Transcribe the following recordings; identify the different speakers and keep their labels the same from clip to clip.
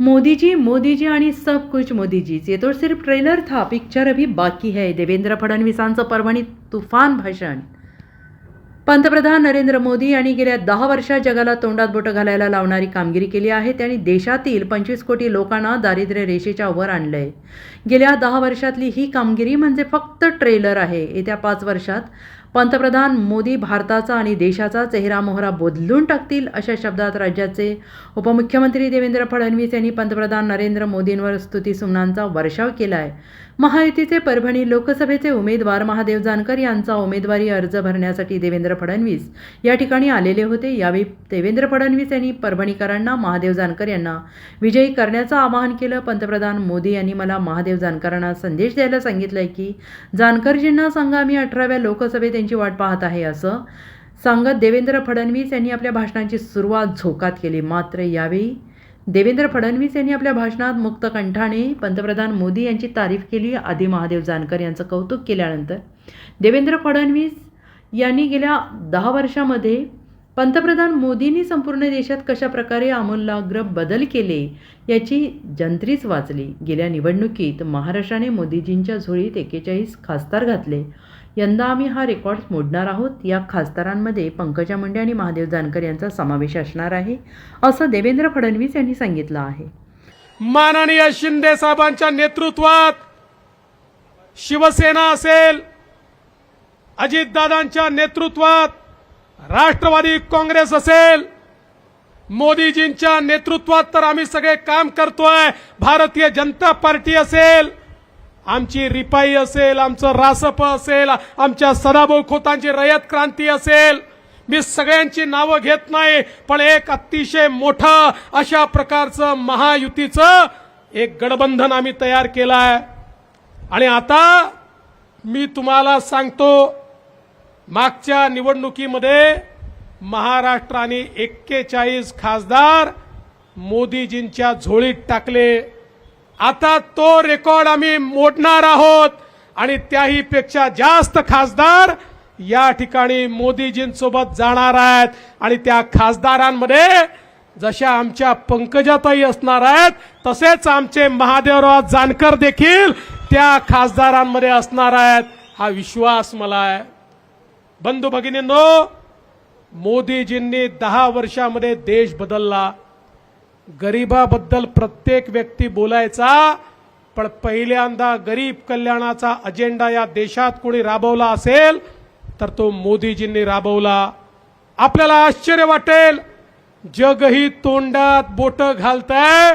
Speaker 1: मोदी जी मोदी जी आणि सब कुछ मोदी जीच ये तो सिर्फ ट्रेलर था पिक्चर अभी बाकी है. देवेंद्र फडणवीसांचं परभणी तुफान भाषण. पंतप्रधान नरेंद्र मोदी यांनी गेल्या दहा वर्षात जगाला तोंडात बोटं घालायला लावणारी कामगिरी केली आहे. त्यांनी देशातील पंचवीस कोटी लोकांना दारिद्र्य रेषेच्या वर आणलंय. गेल्या दहा वर्षातली ही कामगिरी म्हणजे फक्त ट्रेलर आहे. येत्या पाच वर्षात पंतप्रधान मोदी भारताचा आणि देशाचा चेहरा मोहरा बदलून टाकतील अशा शब्दात राज्याचे उपमुख्यमंत्री देवेंद्र फडणवीस यांनी पंतप्रधान नरेंद्र मोदींवर स्तुतीसुमनांचा वर्षाव केला आहे महायुतीचे परभणी लोकसभेचे उमेदवार महादेव जानकर यांचा उमेदवारी अर्ज भरण्यासाठी देवेंद्र फडणवीस या ठिकाणी आलेले होते. यावेळी देवेंद्र फडणवीस यांनी परभणीकरांना महादेव जानकर यांना विजयी करण्याचं आवाहन केलं. पंतप्रधान मोदी यांनी मला महादेव जानकरांना संदेश द्यायला सांगितलंय की जानकरजींना सांगा मी अठराव्या लोकसभेत त्यांची वाट पाहत आहे असं सांगत देवेंद्र फडणवीस यांनी आपल्या भाषणाची सुरुवात झोकात केली. मात्र यावेळी देवेंद्र फडणवीस यांनी आपल्या भाषणात मुक्त कंठाने पंतप्रधान मोदी यांची तारीफ केली. आदी महादेव जानकर यांचं कौतुक केल्यानंतर देवेंद्र फडणवीस यांनी गेल्या दहा वर्षामध्ये पंतप्रधान मोदींनी संपूर्ण देशात कशा प्रकारे आमूलाग्र बदल केले याची जंत्रीच वाचली. गेल्या निवडणुकीत महाराष्ट्राने मोदीजींच्या झोळीत एकेचाळीस खासदार घातले. यंदा आम्ही हा रेकॉर्ड मोडणार आहोत. या खासदारांमध्ये पंकजा मुंडे आणि महादेव जानकर यांचा समावेश असणार आहे असं देवेंद्र फडणवीस यांनी सांगितलं आहे.
Speaker 2: माननीय शिंदे साहेबांच्या नेतृत्वात शिवसेना असेल अजितदादांच्या नेतृत्वात राष्ट्रवादी काँग्रेस असेल मोदीजींच्या नेतृत्वात तर आम्ही सगळे काम करतोय. भारतीय जनता पार्टी असेल आमची रिपाई असेल आमचं रासप असेल आमच्या सदाभाऊ खोतांची रयत क्रांती असेल. मी सगळ्यांची नावं घेत नाही पण एक अतिशय मोठं अशा प्रकारचं महायुतीचं एक गडबंधन आम्ही तयार केलं आहे आणि आता मी तुम्हाला सांगतो मागच्या निवडणुकीमध्ये महाराष्ट्राने एक्केचाळीस खासदार मोदीजींच्या झोळीत टाकले. आता तो रेकॉर्ड आम्ही मोडणार आहोत आणि त्याही पेक्षा जास्त खासदार या ठिकाणी मोदीजींसोबत जाणार आहेत. आणि त्या खासदारांमध्ये जशा आमच्या पंकजाताई असणार आहेत तसेच आमचे महादेवराव जानकर देखील त्या खासदारांमध्ये असणार आहेत. हा विश्वास मला आहे. बंधू भगिनींनो मोदीजींनी दहा वर्षामध्ये देश बदलला. गरिबाबद्दल प्रत्येक व्यक्ती बोलायचा पण पहिल्यांदा गरीब कल्याणाचा अजेंडा या देशात कोणी राबवला असेल तर तो मोदीजींनी राबवला. आपल्याला आश्चर्य वाटेल जगही तोंडात बोट घालतंय.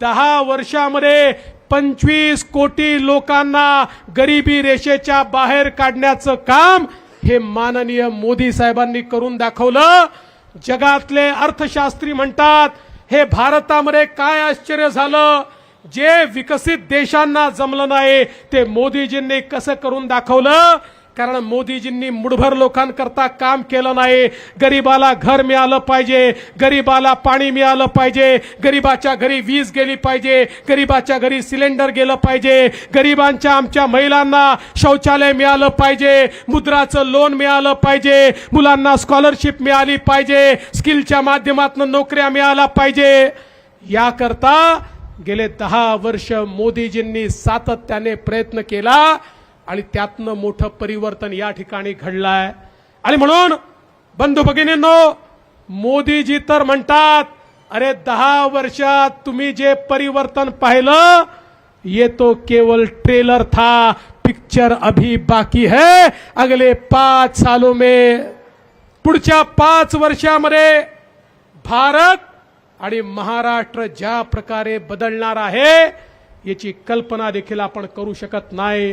Speaker 2: दहा वर्षामध्ये पंचवीस कोटी लोकांना गरिबी रेषेच्या बाहेर काढण्याचं काम हे माननीय मोदी साहेबांनी करून दाखवलं. जगातले अर्थशास्त्री म्हणतात हे भारतामध्ये काय आश्चर्य झालं? जे विकसित देशांना जमलं नाही ते मोदीजींनी कसं करून दाखवलं? कारण मोदीजींनी मुठभर लोकांकरता काम केलं नाही. गरीबाला घर मिळालं पाहिजे. गरीबाला पाणी मिळालं पाहिजे. गरीबाच्या घरी वीज गेली पाहिजे. गरीबाच्या घरी सिलेंडर गेलं पाहिजे. गरिबांच्या आमच्या महिलांना शौचालय मिळालं पाहिजे. मुद्राचं लोन मिळालं पाहिजे. मुलांना स्कॉलरशिप मिळाली पाहिजे. स्किलच्या माध्यमातून नोकऱ्या मिळाल्या पाहिजे. याकरता गेले दहा वर्ष मोदीजींनी सातत्याने प्रयत्न केला. आणि त्यातनं मोठं परिवर्तन या ठिकाणी घडलं आहे आणि म्हणून बंधू भगिनींनो मोदीजी तर म्हणतात अरे दहा वर्षात तुम्ही जे परिवर्तन पाहिलं ये तो केवल ट्रेलर था पिक्चर अभी बाकी है. अगले पाच सालों में पुढच्या पाच वर्षामध्ये भारत आणि महाराष्ट्र ज्या प्रकारे बदलणार आहे याची कल्पना देखील आपण करू शकत नाही.